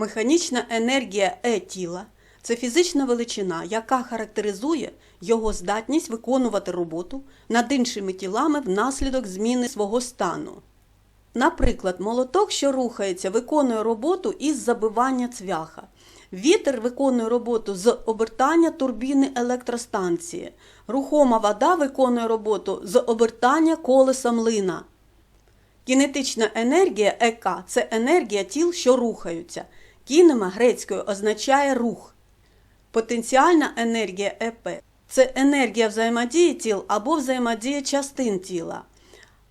Механічна енергія Е тіла це фізична величина, яка характеризує його здатність виконувати роботу над іншими тілами внаслідок зміни свого стану. Наприклад, молоток, що рухається, виконує роботу із забивання цвяха. Вітер виконує роботу з обертання турбіни електростанції. Рухома вода виконує роботу з обертання колеса млина. Кінетична енергія ЕК це енергія тіл, що рухаються. Кінема грецькою означає рух. Потенціальна енергія ЕП це енергія взаємодії тіл або взаємодії частин тіла.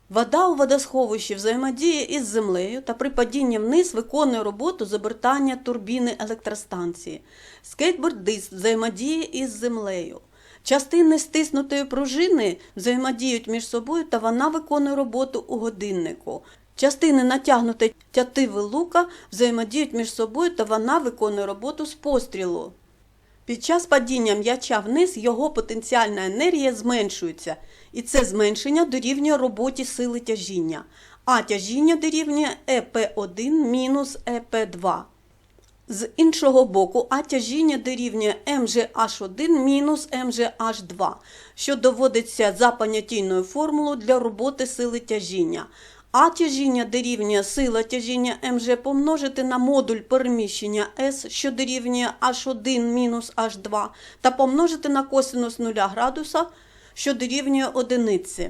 Вода у водосховищі взаємодіє із землею та при падінні вниз виконує роботу з обертання турбіни електростанції. Скейтбордист взаємодіє із землею. Частини стиснутої пружини взаємодіють між собою та вона виконує роботу у годиннику. Частини натягнутої тятиви лука взаємодіють між собою та вона виконує роботу з пострілу. Під час падіння м'яча вниз його потенціальна енергія зменшується, і це зменшення дорівнює роботі сили тяжіння, а тяжіння дорівнює ЕП1 мінус ЕП2. З іншого боку, А тяжіння дорівнює МЖH1 мінус МЖH2, що доводиться за понятійною формулою для роботи сили тяжіння. А тяжіння дорівнює сила тяжіння МЖ помножити на модуль переміщення С, що дорівнює H1 мінус H2, та помножити на косинус 0 градуса, що дорівнює одиниці.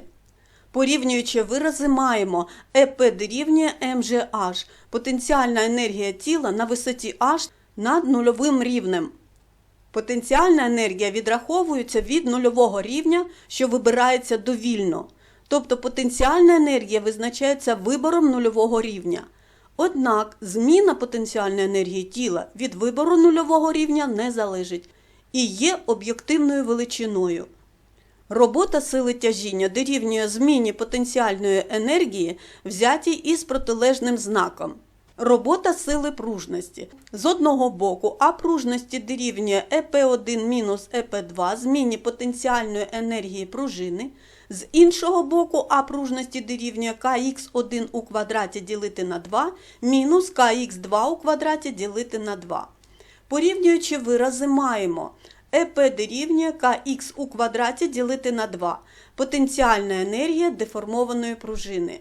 Порівнюючи вирази, маємо ЕП дорівнює МЖH, потенціальна енергія тіла на висоті H над нульовим рівнем. Потенціальна енергія відраховується від нульового рівня, що вибирається довільно. Тобто потенціальна енергія визначається вибором нульового рівня. Однак зміна потенціальної енергії тіла від вибору нульового рівня не залежить і є об'єктивною величиною. Робота сили тяжіння дорівнює зміні потенціальної енергії, взятій із протилежним знаком. Робота сили пружності. З одного боку, А пружності дорівнює ЕП1 мінус ЕП2 зміні потенціальної енергії пружини. З іншого боку, А пружності дорівнює КХ1 у квадраті ділити на 2 мінус КХ2 у квадраті ділити на 2. Порівнюючи вирази, маємо ЕП дорівнює КХ у квадраті ділити на 2. Потенціальна енергія деформованої пружини.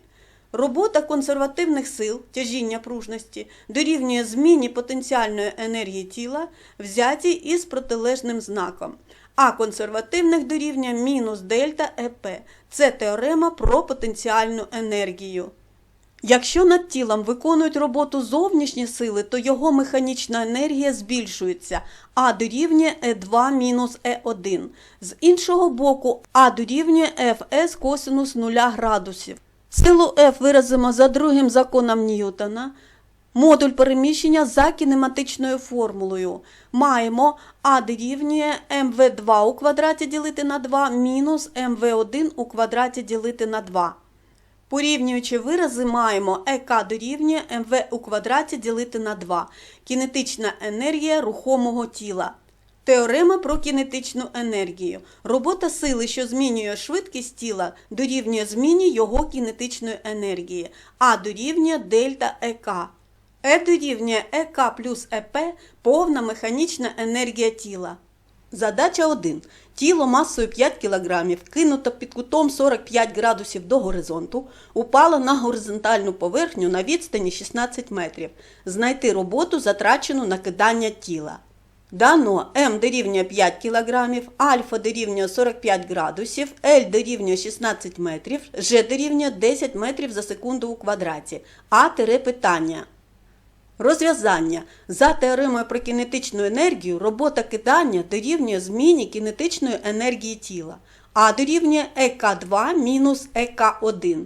Робота консервативних сил тяжіння пружності дорівнює зміні потенціальної енергії тіла, взятій із протилежним знаком. А консервативних дорівнює мінус дельта ЕП. Це теорема про потенціальну енергію. Якщо над тілом виконують роботу зовнішні сили, то його механічна енергія збільшується, а дорівнює Е2 мінус Е1. З іншого боку, А дорівнює Фс косинус 0 градусів. Силу F виразимо за другим законом Ньютона. Модуль переміщення за кінематичною формулою. Маємо А дорівнює МВ2 у квадраті ділити на 2 мінус МВ1 у квадраті ділити на 2. Порівнюючи вирази, маємо ЕК дорівнює МВ у квадраті ділити на 2. Кінетична енергія рухомого тіла. Теорема про кінетичну енергію. Робота сили, що змінює швидкість тіла, дорівнює зміні його кінетичної енергії, а дорівнює дельта ЕК. Е дорівнює ЕК плюс ЕП повна механічна енергія тіла. Задача 1. Тіло масою 5 кг, кинуто під кутом 45 градусів до горизонту, упало на горизонтальну поверхню на відстані 16 метрів. Знайти роботу, затрачену на кидання тіла. Дано М дорівнює 5 кг, альфа дорівнює 45 градусів, L дорівнює 16 метрів, G дорівнює 10 метрів за секунду у квадраті. А тире питання. Розв'язання. За теоремою про кінетичну енергію робота кидання дорівнює зміні кінетичної енергії тіла, а дорівнює ЕК2 мінус ЕК1.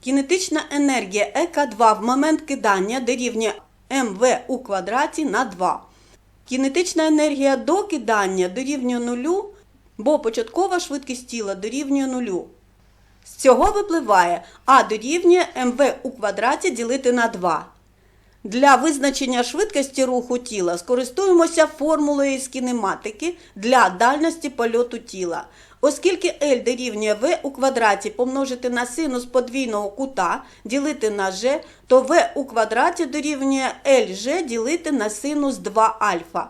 Кінетична енергія ЕК2 в момент кидання дорівнює МВ у квадраті на 2. Кінетична енергія до кидання дорівнює нулю, бо початкова швидкість тіла дорівнює нулю. З цього випливає А дорівнює МВ у квадраті ділити на 2. Для визначення швидкості руху тіла скористуємося формулою з кінематики для дальності польоту тіла. Оскільки L дорівнює V у квадраті помножити на синус подвійного кута ділити на G, то V у квадраті дорівнює LG ділити на синус 2 альфа.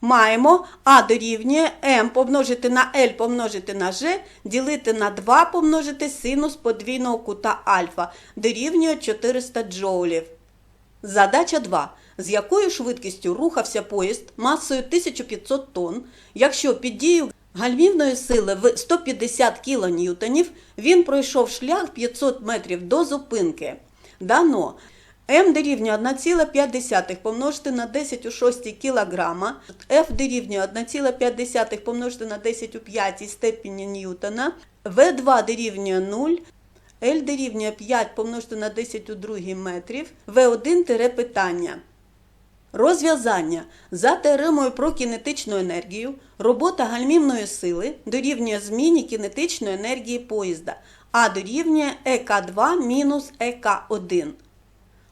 Маємо А дорівнює М помножити на L помножити на G, ділити на 2 помножити синус подвійного кута альфа, дорівнює 400 джоулів. Задача 2. З якою швидкістю рухався поїзд масою 1500 тонн, якщо під дією гальмівної сили в 150 кН він пройшов шлях 500 метрів до зупинки. Дано М дорівнює 1,5 помножити на 10 у 6 кг, F дорівнює 1,5 помножити на 10 у 5 степені Ньютона, В2 дорівнює 0, L дорівнює 5 помножити на 10 у 2 метрів, В1 тире питання. Розв'язання. За теоремою про кінетичну енергію, робота гальмівної сили дорівнює зміні кінетичної енергії поїзда, а дорівнює ЕК2 мінус ЕК1.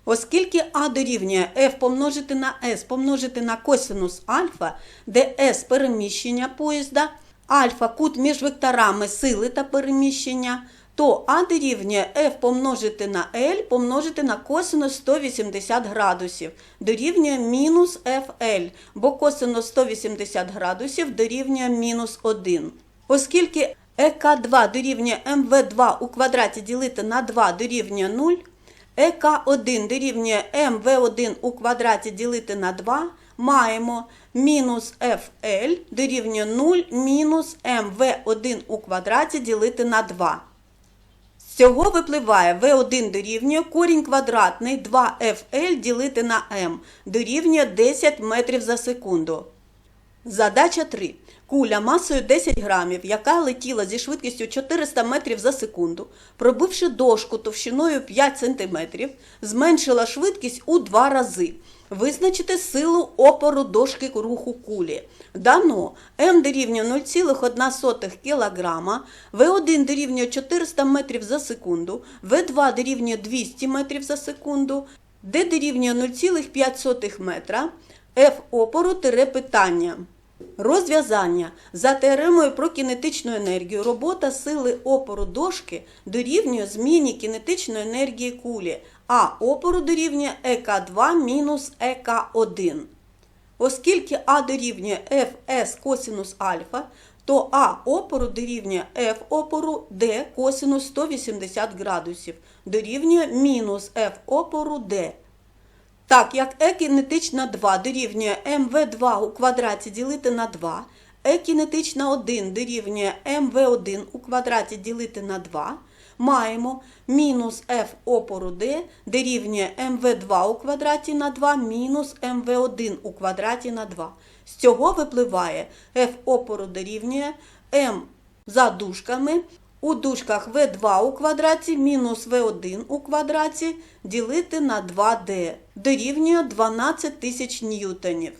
Оскільки А дорівнює F помножити на S помножити на косинус альфа, де S переміщення поїзда, альфа кут між векторами сили та переміщення, то А дорівнює F помножити на L помножити на косинус 180 градусів, дорівнює мінус FL, бо косинус 180 градусів дорівнює мінус 1. Оскільки ЕК2 дорівнює МВ2 у квадраті ділити на 2 дорівнює 0, ЕК1 дорівнює МВ1 у квадраті ділити на 2, маємо мінус FL дорівнює 0 мінус МВ1 у квадраті ділити на 2. Цього випливає В1 дорівнює корінь квадратний 2FL ділити на М дорівнює 10 метрів за секунду. Задача 3. Куля масою 10 грамів, яка летіла зі швидкістю 400 метрів за секунду, пробивши дошку товщиною 5 см, зменшила швидкість у 2 рази. Визначити силу опору дошки руху кулі. Дано М дорівнює 0,1 кг, В1 дорівнює 400 метрів за секунду, В2 дорівнює 200 метрів за секунду, Д дорівнює 0,5 метра, F опору тире питання. Розв'язання. За теоремою про кінетичну енергію робота сили опору дошки дорівнює зміні кінетичної енергії кулі, а опору дорівнює ЕК2 мінус ЕК1. Оскільки А дорівнює Fs косинус альфа, то А опору дорівнює F опору D косинус 180 градусів, дорівнює мінус F опору D. Так, як е кінетична 2 дорівнює МВ2 у квадраті ділити на 2, е кінетична 1 дорівнює МВ1 у квадраті ділити на 2, маємо мінус F опору D дорівнює МВ2 у квадраті на 2 мінус МВ1 у квадраті на 2. З цього випливає F опору дорівнює М за дужками у дужках В2 у квадраті мінус В1 у квадраті ділити на 2D дорівнює 12 тисяч ньютонів.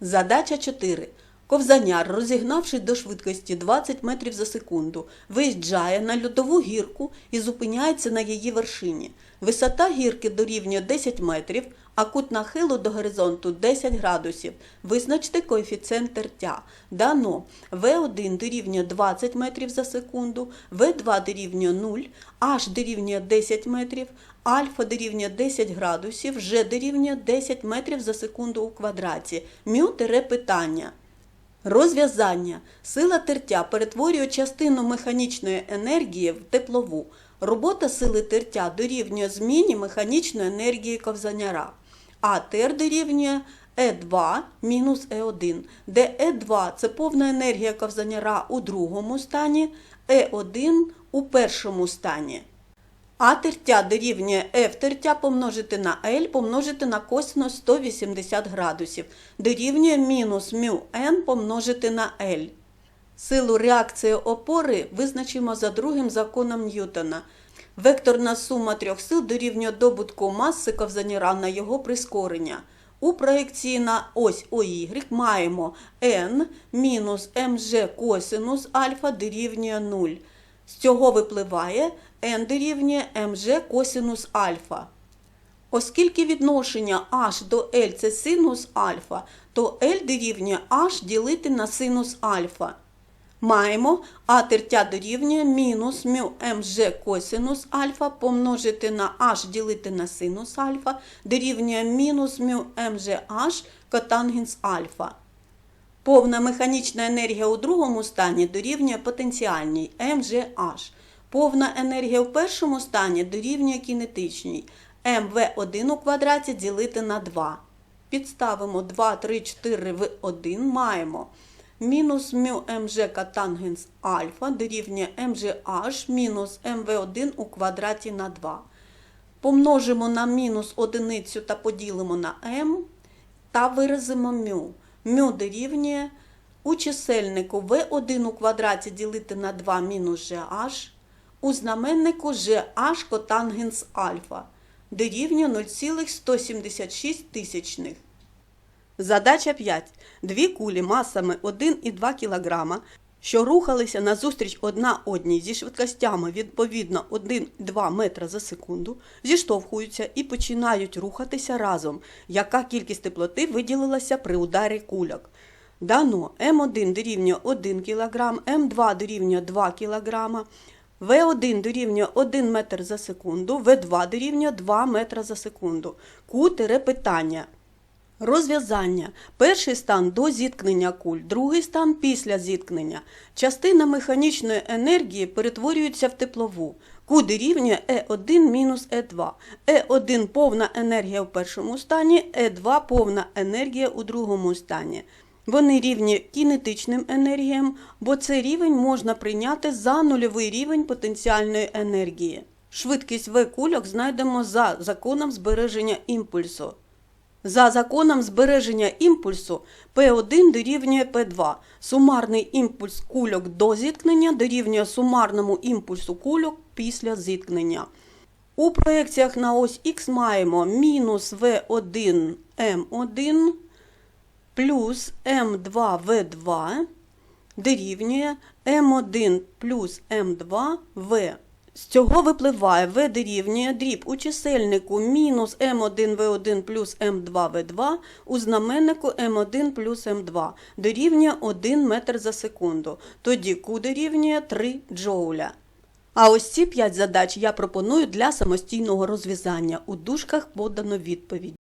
Задача 4. Ковзаняр, розігнавши до швидкості 20 метрів за секунду, виїжджає на льодову гірку і зупиняється на її вершині. Висота гірки дорівнює 10 метрів, а кут нахилу до горизонту 10 градусів. Визначте коефіцієнт тертя. Дано В1 дорівнює 20 метрів за секунду, В2 дорівнює 0, H дорівнює 10 метрів, альфа дорівнює 10 градусів, Ж дорівнює 10 метрів за секунду у квадраті. Мю питання. Розв'язання. Сила тертя перетворює частину механічної енергії в теплову. Робота сили тертя дорівнює зміні механічної енергії ковзаняра. А тер дорівнює Е2 мінус Е1, де Е2 це повна енергія ковзаняра у другому стані, Е1 у першому стані. А тертя дорівнює F тертя помножити на L помножити на косинус 180 градусів. Дорівнює мінус μ n помножити на L. Силу реакції опори визначимо за другим законом Ньютона. Векторна сума трьох сил дорівнює добутку маси ковзаніра на його прискорення. У проєкції на ось ОY маємо n мінус mg косинус альфа дорівнює 0. З цього випливає n дорівнює mg косинус альфа. Оскільки відношення h до L це синус альфа, то L дорівнює h ділити на синус альфа. Маємо а тертя дорівнює мінус мю мж косинус альфа помножити на h ділити на синус альфа дорівнює мінус мю мж h котангенс альфа. Повна механічна енергія у другому стані дорівнює потенціальній МЖH. Повна енергія у першому стані дорівнює кінетичній МВ1 у квадраті ділити на 2. Підставимо 2, 3, 4 в 1, маємо мінус мю МЖ катангенс альфа дорівнює МЖH мінус МВ1 у квадраті на 2. Помножимо на мінус одиницю та поділимо на m та виразимо мю. Мю дорівнює у чисельнику v1 у квадраті ділити на 2 мінус gh, у знаменнику gh котангенс альфа дорівнює 0,176 тисячних. Задача 5. Дві кулі масами 1 і 2 кг, що рухалися назустріч одна одній зі швидкостями відповідно 1-2 метра за секунду, зіштовхуються і починають рухатися разом. Яка кількість теплоти виділилася при ударі кульок? Дано М1 дорівнює 1 кг, М2 дорівнює 2 кг, В1 дорівнює 1 метр за секунду, В2 дорівнює 2 метра за секунду. Q питання. Розв'язання. Перший стан до зіткнення куль, другий стан після зіткнення. Частина механічної енергії перетворюється в теплову. E1 мінус E2. E1 повна енергія в першому стані, E2 повна енергія у другому стані. Вони рівні кінетичним енергіям, бо цей рівень можна прийняти за нульовий рівень потенціальної енергії. Швидкість В кульок знайдемо за законом збереження імпульсу. За законом збереження імпульсу P1 дорівнює P2. Сумарний імпульс кульок до зіткнення дорівнює сумарному імпульсу кульок після зіткнення. У проекціях на ось Х маємо мінус V1 M1 плюс М2В2 дорівнює М1 плюс М2 В. З цього випливає В дорівнює дріб у чисельнику мінус М1В1 плюс М2В2 у знаменнику М1 плюс М2 дорівнює 1 метр за секунду. Тоді Q дорівнює 3 джоуля. А ось ці 5 задач я пропоную для самостійного розв'язання. У дужках подано відповідь.